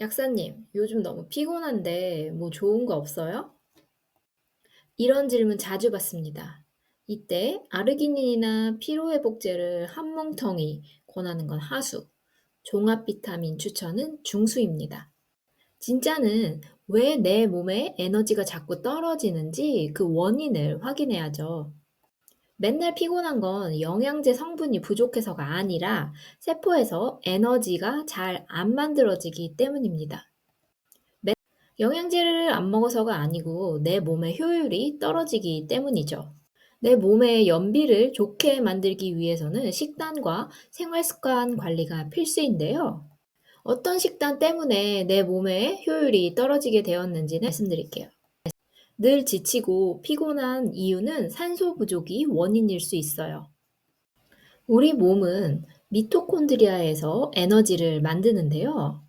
약사님, 요즘 너무 피곤한데 뭐 좋은 거 없어요? 이런 질문 자주 받습니다. 이때 아르기닌이나 피로회복제를 한 뭉텅이 권하는 건 하수, 종합 비타민 추천은 중수입니다. 진짜는 왜 내 몸에 에너지가 자꾸 떨어지는지 그 원인을 확인해야죠. 맨날 피곤한 건 영양제 성분이 부족해서가 아니라 세포에서 에너지가 잘 안 만들어지기 때문입니다. 영양제를 안 먹어서가 아니고 내 몸의 효율이 떨어지기 때문이죠. 내 몸의 연비를 좋게 만들기 위해서는 식단과 생활 습관 관리가 필수인데요. 어떤 식단 때문에 내 몸의 효율이 떨어지게 되었는지는 말씀드릴게요. 늘 지치고 피곤한 이유는 산소 부족이 원인일 수 있어요. 우리 몸은 미토콘드리아에서 에너지를 만드는데요.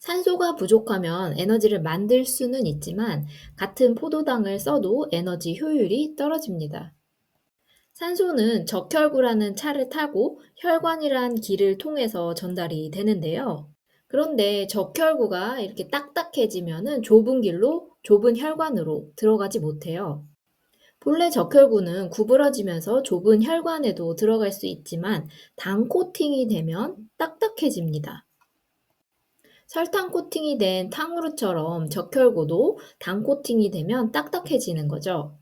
산소가 부족하면 에너지를 만들 수는 있지만 같은 포도당을 써도 에너지 효율이 떨어집니다. 산소는 적혈구라는 차를 타고 혈관이란 길을 통해서 전달이 되는데요. 그런데 적혈구가 이렇게 딱딱해지면은 좁은 길로 좁은 혈관으로 들어가지 못해요. 본래 적혈구는 구부러지면서 좁은 혈관에도 들어갈 수 있지만 당 코팅이 되면 딱딱해집니다. 설탕 코팅이 된 탕후루처럼 적혈구도 당 코팅이 되면 딱딱해지는 거죠.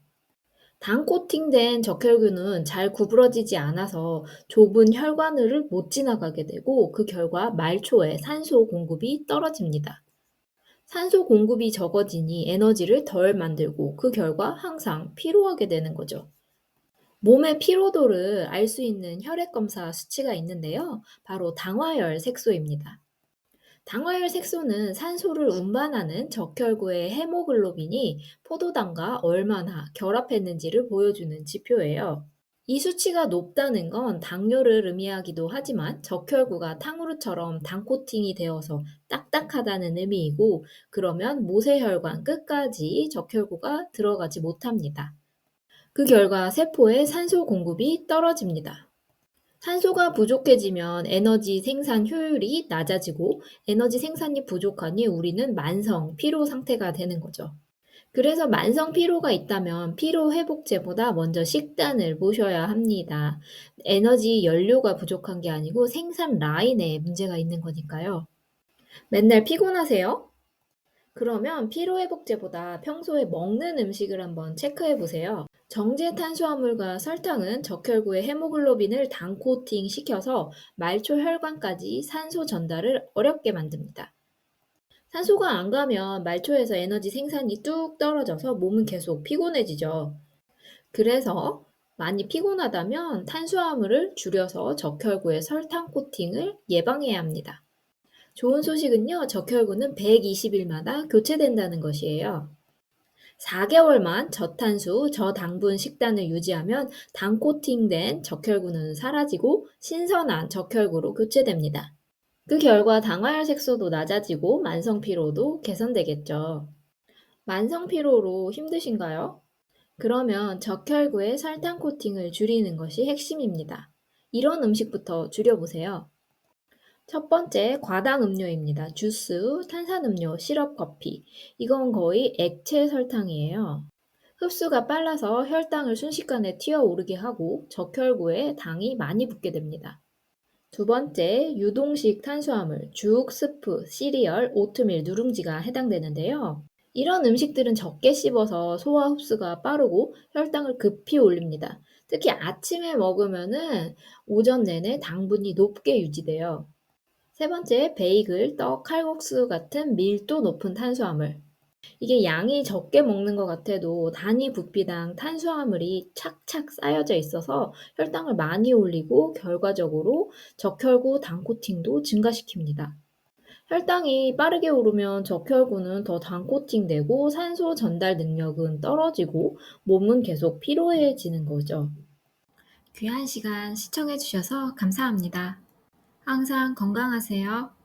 당 코팅된 적혈구는 잘 구부러지지 않아서 좁은 혈관을 못 지나가게 되고 그 결과 말초에 산소 공급이 떨어집니다. 산소 공급이 적어지니 에너지를 덜 만들고 그 결과 항상 피로하게 되는 거죠. 몸의 피로도를 알 수 있는 혈액 검사 수치가 있는데요. 바로 당화혈 색소입니다. 당화혈 색소는 산소를 운반하는 적혈구의 헤모글로빈이 포도당과 얼마나 결합했는지를 보여주는 지표예요. 이 수치가 높다는 건 당뇨를 의미하기도 하지만 적혈구가 탕후루처럼 당 코팅이 되어서 딱딱하다는 의미이고 그러면 모세혈관 끝까지 적혈구가 들어가지 못합니다. 그 결과 세포의 산소 공급이 떨어집니다. 산소가 부족해지면 에너지 생산 효율이 낮아지고 에너지 생산이 부족하니 우리는 만성 피로 상태가 되는 거죠. 그래서 만성 피로가 있다면 피로 회복제보다 먼저 식단을 보셔야 합니다. 에너지 연료가 부족한 게 아니고 생산 라인에 문제가 있는 거니까요. 맨날 피곤하세요? 그러면 피로회복제보다 평소에 먹는 음식을 한번 체크해 보세요. 정제 탄수화물과 설탕은 적혈구의 헤모글로빈을 당 코팅 시켜서 말초 혈관까지 산소 전달을 어렵게 만듭니다. 산소가 안 가면 말초에서 에너지 생산이 뚝 떨어져서 몸은 계속 피곤해지죠. 그래서 많이 피곤하다면 탄수화물을 줄여서 적혈구의 설탕 코팅을 예방해야 합니다. 좋은 소식은요, 적혈구는 120일마다 교체된다는 것이에요. 4개월만 저탄수, 저당분 식단을 유지하면 당 코팅된 적혈구는 사라지고 신선한 적혈구로 교체됩니다. 그 결과 당화혈 색소도 낮아지고 만성 피로도 개선되겠죠. 만성 피로로 힘드신가요? 그러면 적혈구의 설탕 코팅을 줄이는 것이 핵심입니다. 이런 음식부터 줄여보세요. 첫 번째, 과당 음료입니다. 주스, 탄산음료, 시럽 커피. 이건 거의 액체 설탕이에요. 흡수가 빨라서 혈당을 순식간에 튀어오르게 하고 적혈구에 당이 많이 붙게 됩니다. 두 번째, 유동식 탄수화물, 죽, 스프, 시리얼, 오트밀, 누룽지가 해당되는데요. 이런 음식들은 적게 씹어서 소화 흡수가 빠르고 혈당을 급히 올립니다. 특히 아침에 먹으면은 오전 내내 당분이 높게 유지돼요. 세 번째, 베이글, 떡, 칼국수 같은 밀도 높은 탄수화물. 이게 양이 적게 먹는 것 같아도 단위 부피당 탄수화물이 착착 쌓여져 있어서 혈당을 많이 올리고 결과적으로 적혈구 당 코팅도 증가시킵니다. 혈당이 빠르게 오르면 적혈구는 더 당 코팅되고 산소 전달 능력은 떨어지고 몸은 계속 피로해지는 거죠. 귀한 시간 시청해주셔서 감사합니다. 항상 건강하세요.